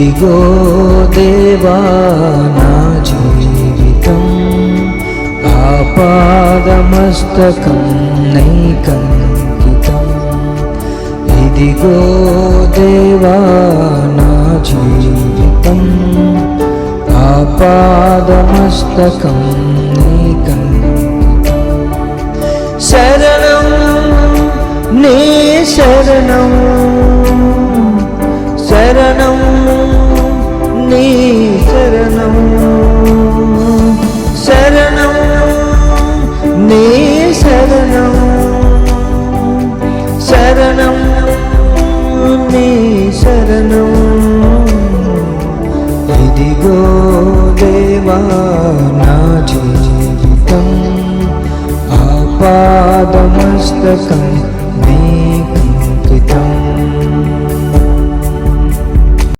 ఇదిగో దేవా నా జీవితం ఆపాదమస్తకం నైకంకితం. ఇదిగో దేవా నా జీవితం ఆపాదమస్తకం నైకంకితం. శరణం నీ శరణం. दिगो देवाना जीवितम् आपादमस्तकं मे कम्पितम्